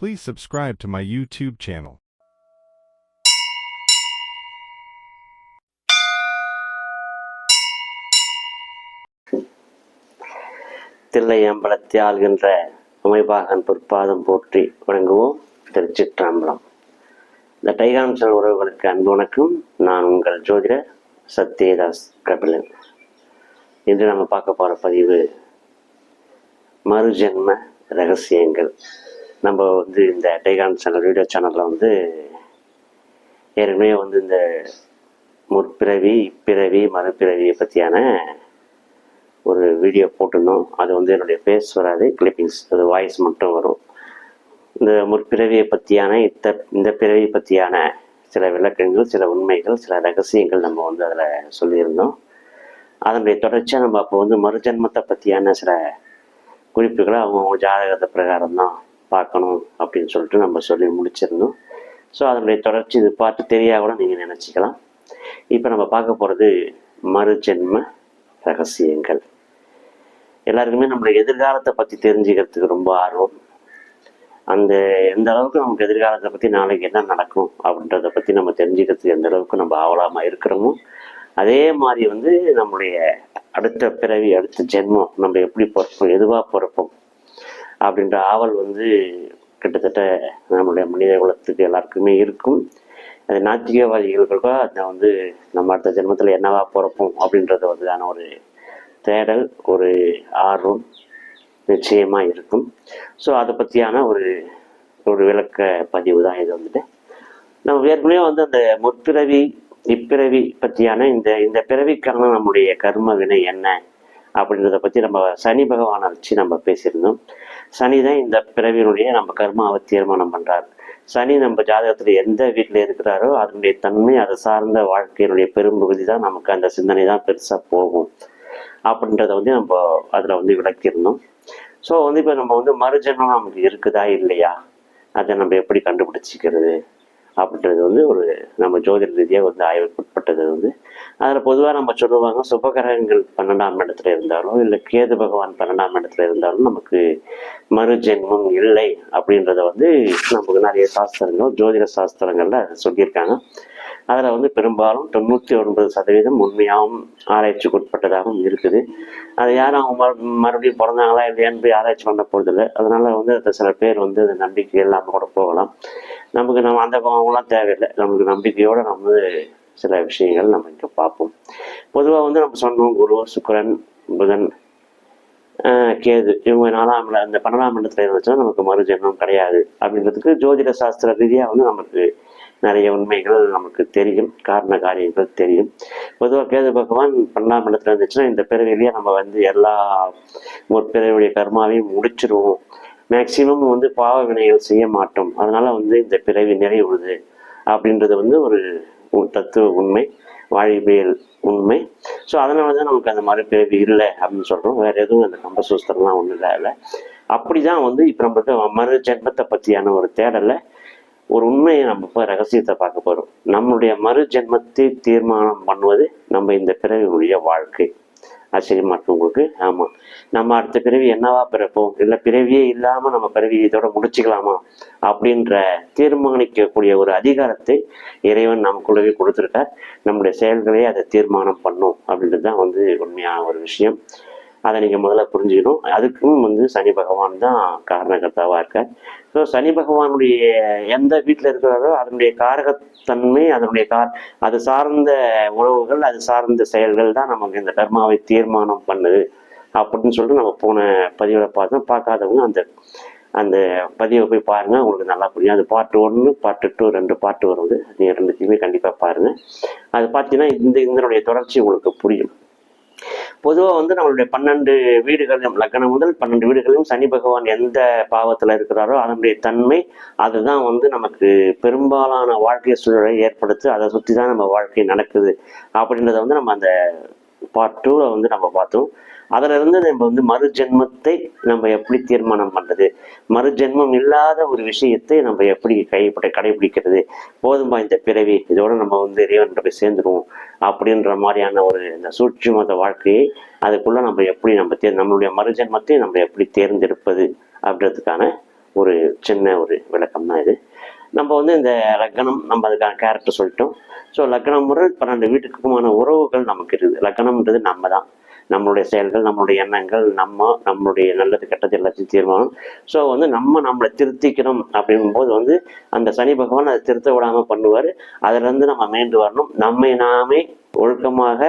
Please subscribe to my YouTube channel. தில்லையம்பலத்தை ஆள்கின்ற அமைபாகன் பொற்பாதம் போற்றி வணங்குவோம். திருச்சிற்றம்பலம். இந்த டைகான்சல் உறவுகளுக்கு அன்பு வணக்கம். நான் உங்கள் ஜோதிடர் சத்யதாஸ் கபிலன். இன்று நம்ம பார்க்க போகிற பதிவு மறுஜென்ம ரகசியங்கள். நம்ம வந்து இந்த டைகான் சேனல் வீடியோ சேனலில் வந்து ஏற்கனவே வந்து இந்த முற்பிறவி இப்பிறவி மறுபிறவியை பற்றியான ஒரு வீடியோ போட்டிருந்தோம். அது வந்து என்னுடைய ஃபேஸ் வராது கிளிப்பிங்ஸ் அது வாய்ஸ் மட்டும் வரும். இந்த முற்பிறவியை பற்றியான இத்த இந்த பிறவியை பற்றியான சில விளக்கங்கள் சில உண்மைகள் சில ரகசியங்கள் நம்ம வந்து அதில் சொல்லியிருந்தோம். அதனுடைய தொடர்ச்சியாக நம்ம அப்போ வந்து மறுஜன்மத்தை பற்றியான சில குறிப்புகளை அவங்கவுங்க ஜாதகத்தை பிரகாரம் தான் பார்க்கணும் அப்படின்னு சொல்லிட்டு நம்ம சொல்லி முடிச்சிருந்தோம். ஸோ அதனுடைய தொடர்ச்சி இது பார்த்து தெரியா கூட நீங்கள் நினச்சிக்கலாம். இப்போ நம்ம பார்க்க போகிறது மறுஜென்ம ரகசியங்கள். எல்லாருக்குமே நம்மளுடைய எதிர்காலத்தை பற்றி தெரிஞ்சுக்கிறதுக்கு ரொம்ப ஆர்வம். அந்த எந்த அளவுக்கு நமக்கு எதிர்காலத்தை பற்றி நாளைக்கு என்ன நடக்கும் அப்படின்றத பற்றி நம்ம தெரிஞ்சுக்கிறதுக்கு எந்த அளவுக்கு நம்ம ஆவலாமல் இருக்கிறோமோ அதே மாதிரி வந்து நம்முடைய அடுத்த பிறவி அடுத்த ஜென்மம் நம்ம எப்படி பிறப்போம் எதுவாக பிறப்போம் அப்படின்ற ஆவல் வந்து கிட்டத்தட்ட நம்மளுடைய மனித குலத்துக்கு எல்லாருக்குமே இருக்கும். அது நாத்திகவாதிகளுக்கோ அதை வந்து நம்ம அடுத்த ஜென்மத்தில் என்னவா பிறப்போம் அப்படின்றத வந்துதான ஒரு தேடல் ஒரு ஆர்வம் நிச்சயமாக இருக்கும். ஸோ அதை பற்றியான ஒரு ஒரு விளக்க பதிவு தான் இது வந்துட்டு. நம்ம ஏற்கனவே வந்து அந்த முற்பிறவி இப்பிறவி பற்றியான இந்த இந்த பிறவிக்கான நம்முடைய கர்ம வினை என்ன அப்படின்றத பற்றி நம்ம சனி பகவானை வச்சு நம்ம பேசியிருந்தோம். சனி தான் இந்த பிறவியினுடைய நம்ம கர்மாவை தீர்மானம் பண்ணுறார் சனி நம்ம ஜாதகத்தில் எந்த வீட்டில் இருக்கிறாரோ அதனுடைய தன்மை அதை சார்ந்த வாழ்க்கையினுடைய பெரும்பகுதி தான் நமக்கு அந்த சிந்தனை தான் பெருசாக போகும். அப்படின்றத வந்து நம்ம அதில் வந்து விளக்கியிருந்தோம் ஸோ வந்து இப்போ நம்ம வந்து மறுஜன்மம் நமக்கு இருக்குதா இல்லையா? அதை நம்ம எப்படி கண்டுபிடிச்சிக்கிறது? அப்படின்றது வந்து ஒரு நம்ம ஜோதிட ரீதியாக வந்து ஆய்வுக்குட்பட்டது வந்து. அதில் பொதுவாக நம்ம சொல்லுவாங்க சுபகிரகங்கள் பன்னெண்டாம் இடத்துல இருந்தாலும் இல்லை கேது பகவான் பன்னெண்டாம் இடத்துல இருந்தாலும் நமக்கு மறுஜென்மம் இல்லை அப்படின்றத வந்து நமக்கு நிறைய சாஸ்திரங்கள் ஜோதிட சாஸ்திரங்கள்ல சொல்லியிருக்காங்க. அதில் வந்து பெரும்பாலும் தொண்ணூற்றி ஒன்பது சதவீதம் உண்மையாகவும் ஆராய்ச்சிக்கு உட்பட்டதாகவும் இருக்குது. அது யாரும் அவங்க மறுபடியும் பிறந்தாங்களா இல்லையான்னு போய் ஆராய்ச்சி பண்ண போகிறதில்ல அதனால் வந்து அது சில பேர் வந்து அந்த நம்பிக்கை இல்லாமல் கூட போகலாம். நமக்கு நம்ம அந்த அவங்களாம் தேவையில்லை. நமக்கு நம்பிக்கையோடு நம்ம வந்து சில விஷயங்கள் நம்ம இங்கே பார்ப்போம். பொதுவாக வந்து நம்ம சொன்னோம் குரு சுக்கரன் புதன் கேது. இவங்க நாலாம் இடம் அந்த பன்னெண்டாம் இடத்துல இருந்துச்சுன்னா நமக்கு மறுஜென்மம் கிடையாது. அப்படின்றதுக்கு ஜோதிட சாஸ்திர ரீதியாக வந்து நமக்கு நிறைய உண்மைகள் நமக்கு தெரியும். காரண காரியங்கள் தெரியும். பொதுவாக கேது பகவான் பன்னெண்டாம் இடத்துல இருந்துச்சுன்னா இந்த பிறவிலேயே நம்ம வந்து எல்லா முற்பிறவியுடைய கர்மாவையும் முடிச்சிருவோம். மேக்சிமம் வந்து பாவ வினைகள் செய்ய மாட்டோம். அதனால வந்து இந்த பிறவி நிறைவுறுது. அப்படின்றது வந்து ஒரு தத்துவ உண்மை வாழ்வியல் உண்மை. ஸோ அதனால தான் நமக்கு அந்த மாதிரி பிறவி இல்லை அப்படின்னு சொல்கிறோம் வேற எதுவும் அந்த கம்பசூஸ்திரம்லாம் ஒன்றும் இல்லை இல்லை அப்படி தான் வந்து இப்போ நம்மளுக்கு மறு ஜென்மத்தை பற்றியான ஒரு தேடலை ஒரு உண்மையை நம்ம இப்போ ரகசியத்தை பார்க்க போகிறோம் நம்மளுடைய மறு ஜென்மத்தை தீர்மானம் பண்ணுவது நம்ம இந்த பிறவியுடைய வாழ்க்கை. ஆச்சரியமா இருக்கு உங்களுக்கு ஆமாம் நம்ம அடுத்த பிறவி என்னவா பிறப்போம்? இல்லை பிறவியே இல்லாமல் நம்ம பிறவி இதோட முடிச்சுக்கலாமா? அப்படின்ற தீர்மானிக்கக்கூடிய ஒரு அதிகாரத்தை இறைவன் நமக்குள்ளவே கொடுத்துருக்கார். நம்முடைய செயல்களே அதை தீர்மானம் பண்ணும் அப்படின்றது தான் வந்து உண்மையான ஒரு விஷயம். அதை நீங்கள் முதல்ல புரிஞ்சுக்கணும். அதுக்கும் வந்து சனி பகவான் தான் காரணகர்த்தாவாக இருக்கார். ஸோ சனி பகவானுடைய எந்த வீட்டில் இருக்கிறாரோ அதனுடைய காரகத்தன்மை அதனுடைய கார் அது சார்ந்த உறவுகள் அது சார்ந்த செயல்கள் தான் நமக்கு இந்த கர்மாவை தீர்மானம் பண்ணுது. அப்படின்னு சொல்லிட்டு நம்ம போன பதிவில் பார்த்தோம். பார்க்காதவங்க அந்த அந்த பதிவை போய் பாருங்கள் உங்களுக்கு நல்லா புரியும். அது பாட்டு ஒன்று பாட்டு டூ ரெண்டு பாட்டு வருது. நீங்கள் ரெண்டுத்தையுமே கண்டிப்பாக பாருங்கள் அது பார்த்தீங்கன்னா இந்த இதனுடைய தொடர்ச்சி உங்களுக்கு புரியும். பொதுவாக வந்து நம்மளுடைய பன்னெண்டு வீடுகளிலும் லக்னம் முதல் பன்னெண்டு வீடுகளிலும் சனி பகவான் எந்த பாவத்தில் இருக்கிறாரோ அதனுடைய தன்மை அதுதான் வந்து நமக்கு பெரும்பாலான வாழ்க்கை சூழலை ஏற்படுத்து அதை சுற்றி தான் நம்ம வாழ்க்கை நடக்குது. அப்படின்றத வந்து நம்ம அந்த பார்ட் டூவில் வந்து நம்ம பார்த்தோம். அதிலிருந்து நம்ம வந்து மறுஜென்மத்தை நம்ம எப்படி தீர்மானம் பண்றது? மறுஜென்மம் இல்லாத ஒரு விஷயத்தை நம்ம எப்படி கைப்பட கடைபிடிக்கிறது? போதும்பா இந்த பிறவி? இதோட நம்ம வந்து இறைவன் போய் சேர்ந்துருவோம். அப்படின்ற மாதிரியான ஒரு இந்த சூட்சுமத வாழ்க்கையை அதுக்குள்ளே நம்ம எப்படி நம்ம தேர் நம்மளுடைய மறுஜென்மத்தை நம்ம எப்படி தேர்ந்தெடுப்பது அப்படின்றதுக்கான ஒரு சின்ன ஒரு விளக்கம் தான் இது. நம்ம வந்து இந்த லக்னம் நம்ம அதுக்கான கேரக்டர் சொல்லிட்டோம். ஸோ லக்னம் முறை பன்னெண்டு வீட்டுக்குமான உறவுகள் நமக்கு இருக்குது. லக்னம்ன்றது நம்ம தான். நம்மளுடைய செயல்கள் நம்மளுடைய எண்ணங்கள் நம்ம நம்மளுடைய நல்லது கெட்டது எல்லாத்தையும் தீர்மானம். ஸோ வந்து நம்ம நம்மளை திருத்திக்கணும் அப்படிங்கும்போது வந்து அந்த சனி பகவான் அதை திருத்த விடாமல் பண்ணுவார். அதுலேருந்து நம்ம மீண்டு வரணும். நம்மை நாமே ஒழுக்கமாக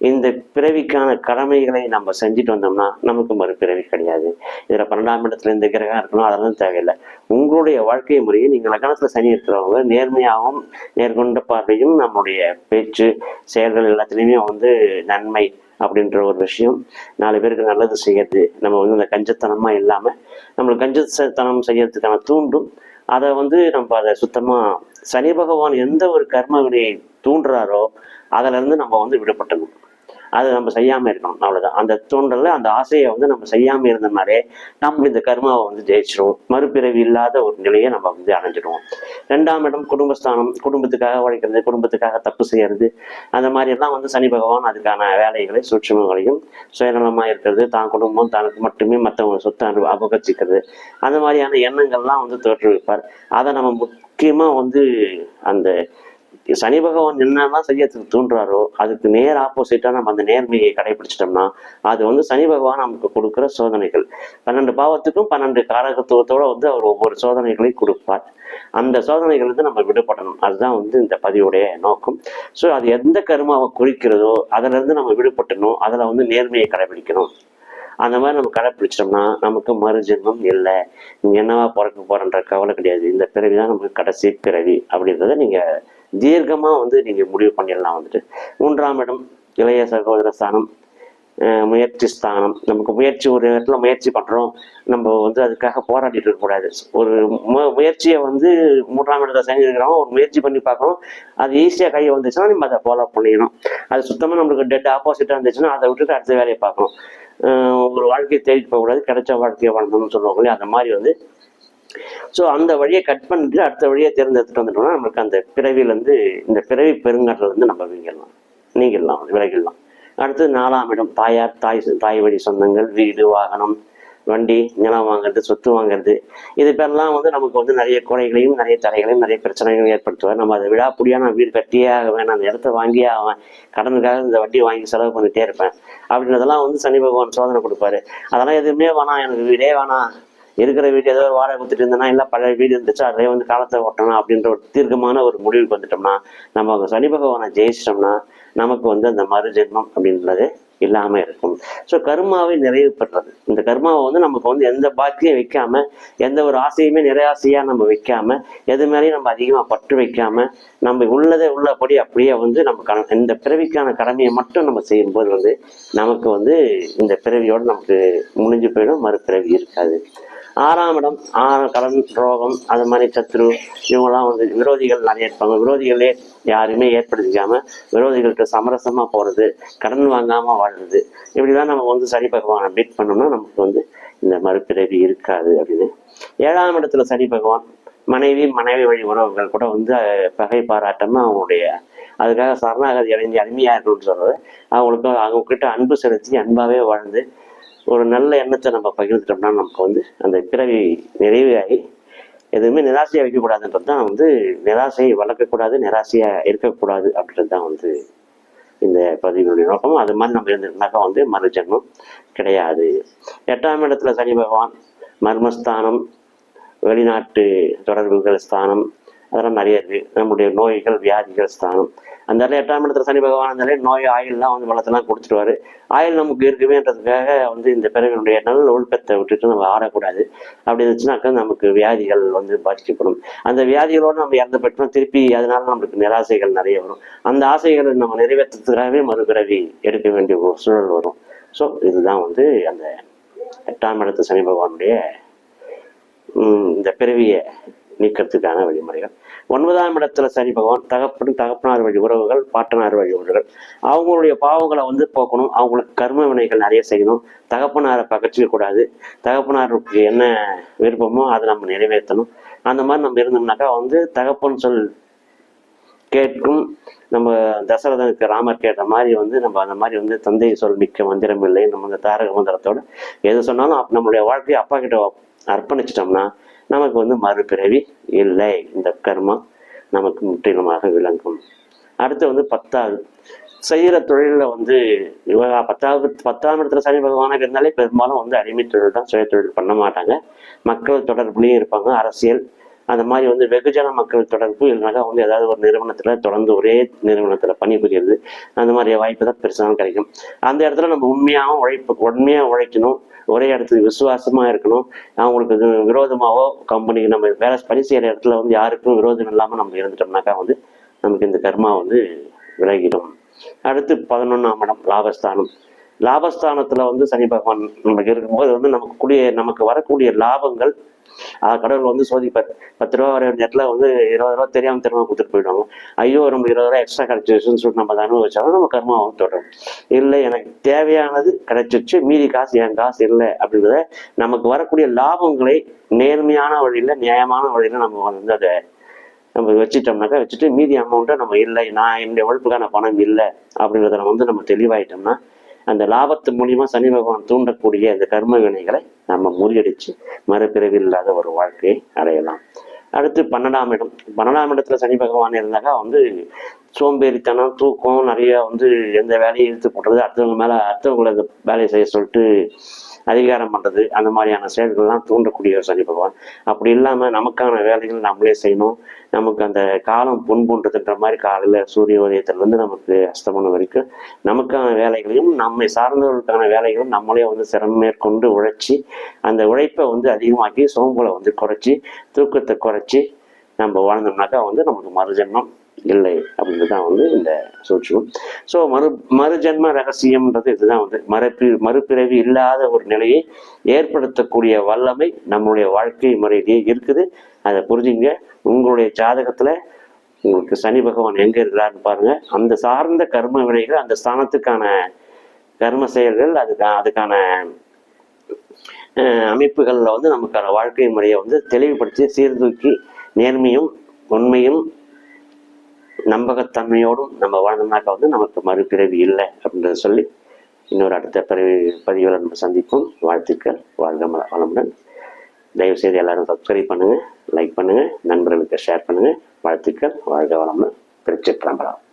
இந்த பிறவிக்கான கடமைகளை நம்ம செஞ்சுட்டு வந்தோம்னா நமக்கு மறுபிறவி கிடையாது. இதில் பன்னெண்டாம் இடத்துல இந்த கிரகம் இருக்கணும் அதெல்லாம் தேவையில்லை. உங்களுடைய வாழ்க்கை முறையை நீங்கள் லக்கணத்தில் சனி இருக்கிறவங்க நேர்மையாகவும் நேர்கொண்ட பார்வையும் நம்மளுடைய பேச்சு செயல்கள் எல்லாத்துலேயுமே வந்து நன்மை அப்படின்ற ஒரு விஷயம். நாலு பேருக்கு நல்லது செய்யறது நம்ம வந்து அந்த கஞ்சத்தனமாக இல்லாமல் நம்மளுக்கு கஞ்சத்தனம் செய்யறதுக்கான தூண்டும் அதை வந்து நம்ம அதை சுத்தமாக சனி பகவான் எந்த ஒரு கர்ம வினையை தூண்டுறாரோ அதுலேருந்து நம்ம வந்து விடுபட்டணும் அதை நம்ம செய்யாம இருக்கணும். அவ்வளவுதான். அந்த தூண்டல்ல அந்த ஆசையை வந்து நம்ம செய்யாம இருந்தோம்னாலே நம்ம இந்த கர்மாவை வந்து ஜெயிச்சிருவோம். மறுபிறவி இல்லாத ஒரு நிலையை நம்ம வந்து அடைஞ்சிடுவோம். ரெண்டாம் இடம் குடும்பஸ்தானம். குடும்பத்துக்காக உழைக்கிறது குடும்பத்துக்காக தப்பு செய்யறது. அந்த மாதிரி எல்லாம் வந்து சனி பகவான் அதுக்கான வேலைகளை சூட்சமங்களையும் சுயநலமா இருக்கிறது. தான் குடும்பம் தனக்கு மட்டுமே மற்றவங்க சொத்தை அனு அபகரிச்சிக்கிறது. அந்த மாதிரியான எண்ணங்கள்லாம் வந்து தோற்றுவிப்பார். அதை நம்ம முக்கியமா வந்து அந்த சனி பகவான் என்னெல்லாம் செய்யறதுக்கு தூண்டுறாரோ அதுக்கு நேர் ஆப்போசிட்டா நம்ம அந்த நேர்மையை கடைபிடிச்சிட்டோம்னா அது வந்து சனி பகவான் நமக்கு கொடுக்குற சோதனைகள். பன்னெண்டு பாவத்துக்கும் பன்னெண்டு காரகத்துவத்தோட வந்து அவர் ஒவ்வொரு சோதனைகளையும் கொடுப்பார். அந்த சோதனைகள் வந்து நம்ம விடுபடணும். அதுதான் வந்து இந்த பதிவுடைய நோக்கம். ஸோ அது எந்த கருமாவை குறிக்கிறதோ அதுல இருந்து நம்ம விடுபட்டணும். அதுல வந்து நேர்மையை கடைபிடிக்கணும். அந்த மாதிரி நம்ம கடைப்பிடிச்சிட்டோம்னா நமக்கு மறுஜென்மம் இல்லை. நீங்க என்னவா பிறக்க போறன்ற கவலை கிடையாது. இந்த பிறவி தான் நமக்கு கடைசி பிறவி அப்படின்றத நீங்க தீர்க்கமாக வந்து நீங்கள் முடிவு பண்ணிடலாம் வந்துட்டு. மூன்றாம் இடம் இளைய சகோதர ஸ்தானம் முயற்சி ஸ்தானம். நமக்கு முயற்சி ஒரு இடத்துல முயற்சி பண்ணுறோம் நம்ம வந்து அதுக்காக போராடிட்டு இருக்கக்கூடாது ஒரு மு- முயற்சியை வந்து மூன்றாம் இடத்துல செஞ்சுருக்கிறோம். ஒரு முயற்சி பண்ணி பார்க்கணும் அது ஈஸியாக கை வந்துச்சுன்னா நம்ம அதை ஃபாலோ பண்ணிக்கணும் அது சுத்தமாக நம்மளுக்கு டெட் ஆப்போசிட்டாக இருந்துச்சுன்னா அதை விட்டுட்டு அடுத்த வேலையை பார்க்கணும். ஒரு வாழ்க்கையை தேடிட்டு போகக்கூடாது. கிடைச்ச வாழ்க்கையை வாழணும்னு சொல்லுவாங்க இல்லையா? அந்த மாதிரி வந்து ஸோ அந்த வழியை கட் பண்ணிட்டு அடுத்த வழியை தேர்ந்தெடுத்துட்டு வந்துட்டோம்னா நமக்கு அந்த பிறவியிலேருந்து இந்த பிறவி பெருங்கடலேருந்து நம்ம நீங்கிடலாம் நீங்கிடலாம் விலகிடலாம். அடுத்து நாலாம் இடம் தாயார் தாய் தாய் வழி சொந்தங்கள் வீடு வாகனம் வண்டி நிலம் வாங்குறது சொத்து வாங்குறது. இது பேரெல்லாம் வந்து நமக்கு வந்து நிறைய குறைகளையும் நிறைய தடைகளையும் நிறைய பிரச்சனைகளையும் ஏற்படுத்துவார். நம்ம அதை விழாப்படியாக நான் வீடு கட்டியே ஆகுவேன் நான் அந்த இடத்த வாங்கியே ஆவேன். கடனுக்காக இந்த வட்டி வாங்கி செலவு பண்ணிட்டே இருப்பேன். அப்படின்றதெல்லாம் வந்து சனி பகவான் சோதனை கொடுப்பாரு. அதெல்லாம் எதுவுமே வேணாம். எனக்கு வீடே வேணாம். இருக்கிற வீடு ஏதோ ஒரு வாடகை கொடுத்துட்டு இருந்தேன்னா இல்லை பழைய வீடு இருந்துச்சு அதே வந்து காலத்தை ஓட்டணும் அப்படின்ற ஒரு தீர்க்கமான ஒரு முடிவுக்கு வந்துட்டோம்னா நம்ம சனி பகவானை ஜெயிச்சிட்டோம்னா நமக்கு வந்து அந்த மறு ஜென்மம் அப்படின்றது இல்லாம இருக்கும். ஸோ கர்மாவை நிறைவு பெற்றது இந்த கர்மாவை வந்து நமக்கு வந்து எந்த பாக்கியம் வைக்காம எந்த ஒரு ஆசையுமே நிறையாசையா நம்ம வைக்காம எது மேலேயும் நம்ம அதிகமாக பற்று வைக்காம நம்ம உள்ளதை உள்ளபடி அப்படியே வந்து நம்ம கட- இந்த பிறவிக்கான கடமையை மட்டும் நம்ம செய்யும்போது வந்து நமக்கு வந்து இந்த பிறவியோடு நமக்கு முடிஞ்சு போயிடும் மறுபிறவி இருக்காது. ஆறாம் இடம் ஆறாம் கடன் ரோகம் அது மாதிரி சத்ரு இவங்கெல்லாம் வந்து விரோதிகள் நிறைய இருப்பாங்க. விரோதிகளே யாருமே ஏற்படுத்திக்காம விரோதிகள்கிட்ட சமரசமா போறது கடன் வாங்காம வாழ்றது. இப்படிலாம் நம்ம வந்து சனி பகவானை பீட் பண்ணோம்னா நமக்கு வந்து இந்த மறுபிறவி இருக்காது அப்படின்னு. ஏழாம் இடத்துல சனி பகவான் மனைவி மனைவி வழி உறவுகள் கூட வந்து பகை பாராட்டமாக அவங்களுடைய அதுக்காக சரணாகதி அடைஞ்சு அருமையாக இருக்கணும்னு சொல்றது. அவங்களுக்கு அவங்க கிட்ட அன்பு செலுத்தி அன்பாவே வாழ்ந்து ஒரு நல்ல எண்ணத்தை நம்ம பகிர்ந்துட்டோம்னா நமக்கு வந்து அந்த பிறவி நிறைவாகி எதுவுமே நிராசையாக வைக்கக்கூடாதுன்றது தான் வந்து நிராசையை வளர்க்கக்கூடாது நிராசையாக இருக்கக்கூடாது அப்படின்றது தான் வந்து இந்த பதிவினுடைய நோக்கம் அது மாதிரி நம்ம இருந்திருந்தாக்கா வந்து மறுஜன்மம் கிடையாது. எட்டாம் இடத்துல சனி பகவான் மர்மஸ்தானம் வெளிநாட்டு தொடர்புகள் ஸ்தானம் அதெல்லாம் நிறைய இருக்குது நம்முடைய நோய்கள் வியாதிகள் ஸ்தானம். அந்த இடத்துல எட்டாம் இடத்துல சனி பகவான் இருந்தாலே நோய் ஆயில்லாம் வந்து வளர்த்தெல்லாம் கொடுத்துருவாரு ஆயில் நமக்கு இருக்குமேன்றதுக்காக வந்து இந்த பிறவினுடைய நல்ல ஒழுக்கத்தை விட்டுட்டு நம்ம ஆடக்கூடாது. அப்படி இருந்துச்சுனாக்கா நமக்கு வியாதிகள் வந்து பாதிக்கப்படும். அந்த வியாதிகளோடு நம்ம இறந்து பெற்றோம் திருப்பி அதனால நம்மளுக்கு நிராசைகள் நிறைய வரும். அந்த ஆசைகளை நம்ம நிறைவேற்றுறதுக்காகவே மறுபிறவி எடுக்க வேண்டிய ஒரு சூழல் வரும். ஸோ இதுதான் வந்து அந்த எட்டாம் இடத்து சனி பகவானுடைய இந்த பிறவியை நீக்கிறதுக்கான வழிமுறைகள். ஒன்பதாம் இடத்துல சனி பகவான் தகப்பன் தகப்பனார் வழி உறவுகள் பாட்டனார் வழி உறவுகள். அவங்களுடைய பாவங்களை வந்து போக்கணும். அவங்களுக்கு கர்ம வினைகள் நிறைய செய்யணும். தகப்பனாரை பகச்சிக்க கூடாது. தகப்பனாருக்கு என்ன விருப்பமோ அதை நம்ம நிறைவேற்றணும். அந்த மாதிரி நம்ம இருந்தோம்னாக்கா வந்து தகப்பன் சொல் கேட்கும். நம்ம தசரதனுக்கு ராமர் கேட்ட மாதிரி வந்து நம்ம அந்த மாதிரி வந்து தந்தை சொல் மிக்க மந்திரம் இல்லை. நம்ம அந்த தாரக மந்திரத்தோட எது சொன்னாலும் நம்மளுடைய வாழ்க்கையை அப்பா கிட்ட அர்ப்பணிச்சிட்டோம்னா நமக்கு வந்து மறுபிறவி இல்லை. இந்த கர்மா நமக்கு முற்றிலுமாக விளங்கும். அடுத்து வந்து பத்தாவது. செய்கிற தொழிலில் வந்து பத்தாவது பத்தாம் இடத்துல சனி பகவானாக இருந்தாலே பெரும்பாலும் வந்து அடிமை தொழில் தான் சுய தொழில் பண்ண மாட்டாங்க. மக்கள் தொடர்புலையும் இருப்பாங்க. அரசியல் அந்த மாதிரி வந்து வெகுஜன மக்கள் தொடர்பு இல்லைனாக்கா வந்து ஏதாவது ஒரு நிறுவனத்தில் தொடர்ந்து ஒரே நிறுவனத்தில் பணிபுரியுறது அந்த மாதிரி வாய்ப்பு தான் பெருசாக கிடைக்கும். அந்த இடத்துல நம்ம உண்மையாகவும் உழைப்பு உண்மையாக உழைக்கணும். ஒரே இடத்துக்கு விசுவாசமாக இருக்கணும். அவங்களுக்கு விரோதமாகவோ கம்பெனிக்கு நம்ம வேலை பணி செய்கிற இடத்துல வந்து யாருக்கும் விரோதம் இல்லாமல் நம்ம இருந்துட்டோம்னாக்கா வந்து நமக்கு இந்த கர்மா வந்து விலகிடும். அடுத்து பதினொன்றாம் இடம் லாபஸ்தானம். லாபஸ்தானத்தில் வந்து சனி பகவான் நமக்கு இருக்கும்போது வந்து நமக்கு கூடிய நமக்கு வரக்கூடிய லாபங்கள் கடவுள் வந்து சோதிப்பார். பத்து ரூபா வர நேரத்தில் வந்து இருபது ரூபா தெரியாம திரும்ப கொடுத்துட்டு போயிடுவாங்க. ஐயோ நம்ம இருபது ரூபா எக்ஸ்ட்ரா கிடைச்சிருச்சுன்னு சொல்லிட்டு நம்ம அனுபவிச்சாலும் நம்ம கர்மாவும் தொடரும். இல்லை எனக்கு தேவையானது கிடைச்சிருச்சு மீதி காசு என் காசு இல்லை அப்படின்றத நமக்கு வரக்கூடிய லாபங்களை நேர்மையான வழியில நியாயமான வழியில நம்ம வந்து அதை நம்ம வச்சுட்டோம்னாக்கா வச்சுட்டு மீதி அமௌண்ட்டை நம்ம இல்லை நான் என்னுடைய உழைப்புக்கான பணம் இல்லை அப்படின்றத நம்ம வந்து நம்ம தெளிவாயிட்டோம்னா அந்த லாபத்து மூலியமா சனி பகவான் தூண்டக்கூடிய அந்த கர்ம வினைகளை நம்ம முறியடிச்சு மறுபிறவி இல்லாத ஒரு வாழ்க்கையை அடையலாம். அடுத்து பன்னெண்டாம் இடம். பன்னெண்டாம் இடத்துல சனி பகவான் இருந்தாக்கா வந்து சோம்பேறித்தனம் தூக்கம் நிறைய வந்து எந்த வேலையை இழுத்து போடுறது அடுத்தவங்க மேல அடுத்தவங்களை அந்த வேலையை செய்ய சொல்லிட்டு அதிகாரம் பண்ணுறது அந்த மாதிரியான செயல்கள்லாம் தூண்டக்கூடிய ஒரு சனி பகவான். அப்படி இல்லாமல் நமக்கான வேலைகள் நம்மளே செய்யணும். நமக்கு அந்த காலம் புண்புன்றதுன்ற மாதிரி காலையில் சூரிய உதயத்துலேருந்து நமக்கு அஸ்தமனம் வரைக்கும் நமக்கான வேலைகளையும் நம்மை சார்ந்தவர்களுக்கான வேலைகளும் நம்மளே வந்து சிரமம் மேற்கொண்டு உழைச்சி அந்த உழைப்பை வந்து அதிகமாக்கி சோம்பலை வந்து குறைச்சி தூக்கத்தை குறைச்சி நம்ம வாழ்ந்தோம்னாக்கா வந்து நமக்கு மறுஜன்மம் இல்லை அப்படின்றது தான் வந்து இந்த சூட்சம் ஸோ மறு மறுஜென்ம ரகசியம்ன்றது இதுதான் வந்து. மறுபி மறுபிறவி இல்லாத ஒரு நிலையை ஏற்படுத்தக்கூடிய வல்லமை நம்மளுடைய வாழ்க்கை முறையிலேயே இருக்குது. அதை புரிஞ்சுங்க. உங்களுடைய ஜாதகத்தில் உங்களுக்கு சனி பகவான் எங்கே இருக்கிறாருன்னு பாருங்கள் அந்த சார்ந்த கர்ம வினைகள் அந்த ஸ்தானத்துக்கான கர்ம செயல்கள் அதுக்கான அதுக்கான அமைப்புகளில் வந்து நமக்கான வாழ்க்கை முறையை வந்து தெளிவுபடுத்தி சீர்தூக்கி நேர்மையும் உண்மையும் நம்பகத்தன்மையோடும் நம்ம வாழ்ந்தோம்னாக்கா வந்து நமக்கு மறுபிறவி இல்லை அப்படின்றத சொல்லி இன்னொரு அடுத்த பிறவி பதிவில் நம்ம சந்திப்போம். வாழ்த்துக்கள். வாழ்க மல- வளமுடன். தயவுசெய்து எல்லாரும் சப்ஸ்கிரைப் பண்ணுங்கள் லைக் பண்ணுங்கள் நண்பர்களுக்கு ஷேர் பண்ணுங்கள் வாழ்த்துக்கள். வாழ்க வளமுடன். திருச்சிற்றம்பலம்.